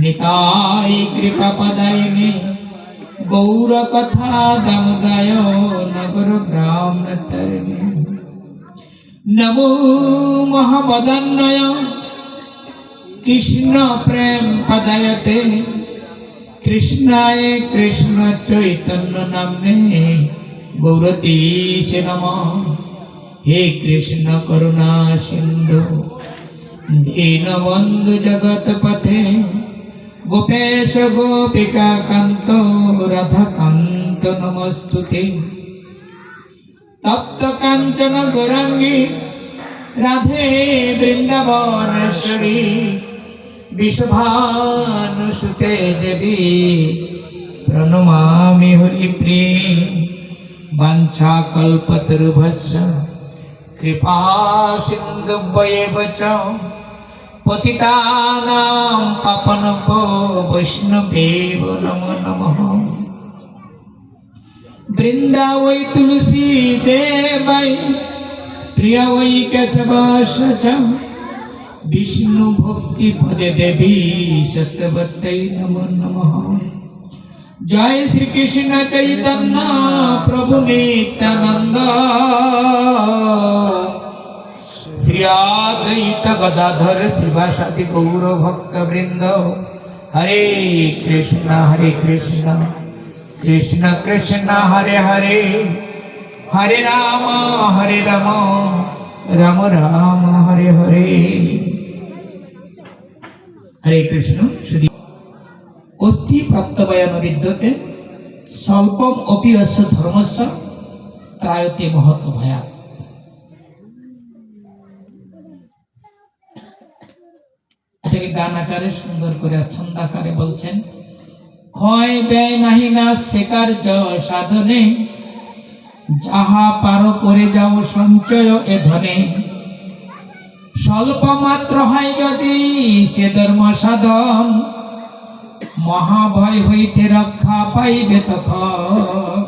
নিতাই কৃপা পদায়নে গৌর কথা দামদায় নগর গ্রাম তরণে নমো মহাবদন্নয় কৃষ্ণ প্রেম পদায়তে। কৃষ্ণায় কৃষ্ণ চৈতন্য নামনে গৌরতীশ নম। হে কৃষ্ণ করুণা সিন্ধু। দীনবন্ধু জগৎ পথে গোপেশ গোপিকা কান্ত রাধা কান্ত নমস্তুতে। তপ্ত কাঞ্চন গৌরাঙ্গী, রাধে বৃন্দাবনেশ্বরী বিশ্বভানুসুতে দেবী, প্রণমামি হরিপ্রিয়ে কৃপা সিন্ধুভ্যেব চ পতিতানাং পাপনভো বৈষ্ণবেব নমো নমঃ বৃন্দা ওই তুলসী দেবাই প্রিয়া ওই কেশবাস বিষ্ণু ভক্তি পদে দেবী সত্যবত্তৈ নমো নমঃ জয় শ্রীকৃষ্ণ চৈতন্য প্রভু নিত্যানন্দ শ্রী অদ্বৈত গদাধর শিবাসাদি গৌর ভক্ত বৃন্দ হরে কৃষ্ণ হরে কৃষ্ণ। কৃষ্ণ কৃষ্ণ, হরে হরে। হরে রাম হরে রাম। রাম রাম, হরে হরে। হরে কৃষ্ণ, শুধু অস্থি প্রত্যবয়ন বিদ্যতে স্বল্পম অপি অস্য ধর্মস্য ত্রায়তে মহৎ ভয়া এটাকে গান আকারে সুন্দর করে ছন্দ আকারে বলছেন, ক্ষয় ব্যয় নাহি না শেখার সাধনে। যাহা পারো করে যাও সঞ্চয় এ ধনে। স্বল্প মাত্র হয় যদি সে ধর্ম সাধন, মহাভয় হইতে রক্ষা পাইবে তখন।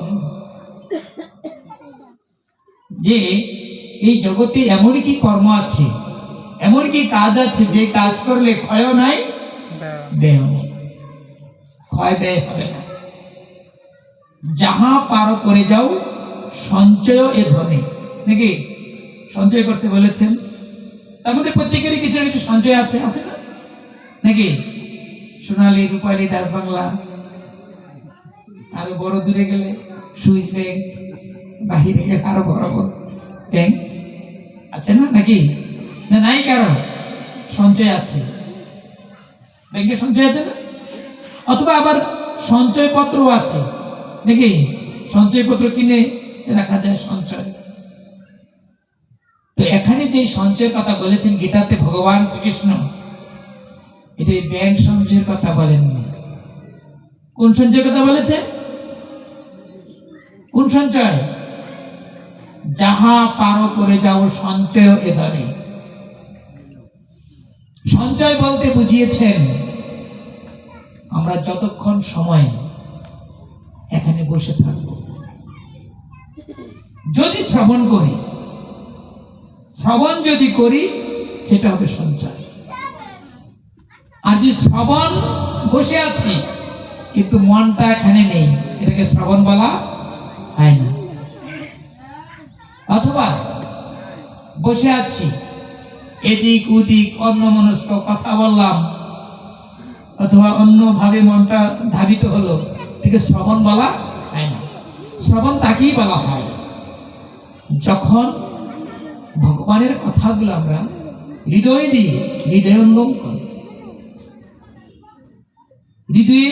যে এই জগতে এমন কি কর্ম আছে? এমন কি কাজ আছে যে কাজ করলে ক্ষয় নাই ব্যয় নেই। ক্ষয় ব্যয় হবে না। যাহা পারো করে যাও সঞ্চয় এ ধনে। নাকি? সঞ্চয় করতে বলেছেন। তার মধ্যে প্রত্যেকেরই কিছু না কিছু সঞ্চয় আছে আছে না? নাকি? সোনালি রূপালী দাস বাংলা আরও বড় দূরে গেলে সুইস ব্যাংক বাহিরে গেলে আরও বড় বড় ব্যাংক আছে না? নাকি? না, নাই কারও সঞ্চয় আছে। ব্যাংকে সঞ্চয় আছে না? অথবা আবার সঞ্চয় পত্র আছে। নাকি? সঞ্চয় পত্র কিনে রাখা যায় সঞ্চয়। তো এখানে যে সঞ্চয়ের কথা বলেছেন গীতাতে ভগবান শ্রীকৃষ্ণ, এটা ব্যাংক সঞ্চয়ের কথা বলেননি। কোন সঞ্চয়ের কথা বলেছে? কোন সঞ্চয়? যাহা পারো করে যাও, সঞ্চয় এ ধরে সঞ্চয় বলতে বুঝিয়েছেন, আমরা যতক্ষণ সময় এখানে বসে থাকব। যদি শ্রবণ করি, শ্রবণ যদি করি, সেটা হবে সঞ্চয় আর যদি শ্রবণ বসে আছি, কিন্তু মনটা এখানে নেই, এটাকে শ্রবণ বলা হয় না। অথবা বসে আছি এদিক ওদিক অন্য মনস্ক কথা বললাম। অথবা অন্যভাবে মনটা ধাবিত হলো। এটাকে শ্রবণ বলা হয় না। শ্রবণ তাকেই বলা হয়। যখন ভগবানের কথাগুলো আমরা হৃদয় দিয়ে হৃদয়ঙ্গম করি, হৃদয়ে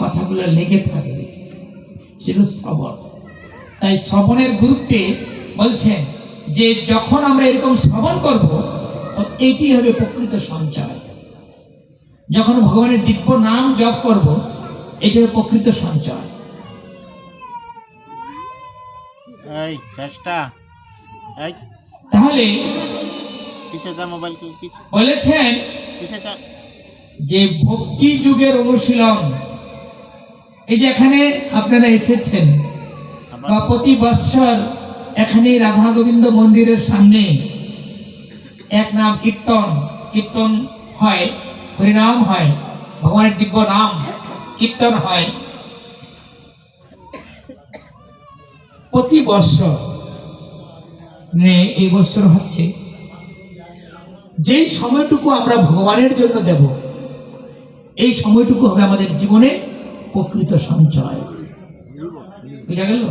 কথাগুলো লেগে থাকবে সেটা শ্রবণ। তাই শ্রবণের গুরুত্বে বলছেন যে যখন আমরা এরকম শ্রবণ করব এটি হবে প্রকৃত সঞ্চয়। যখন ভগবানের দিব্য নাম জপ করব এটি হবে প্রকৃত সঞ্চয়। তাহলে বলেছেন যে ভক্তি যুগের অনুশীলন। এই যে এখানে আপনারা এসেছেন বা প্রতি বৎসর এখানে রাধা গোবিন্দ মন্দিরের সামনে এক নাম কীর্তন কীর্তন হয়, হরিনাম হয়, ভগবানের দিব্য নাম কীর্তন হয়। প্রতি বৎসর এই বৎসর হচ্ছে যেই সময়টুকু আমরা ভগবানের জন্য দেব, এই সময়টুকু হবে আমাদের জীবনে প্রকৃত সঞ্চয়। বুঝা গেল?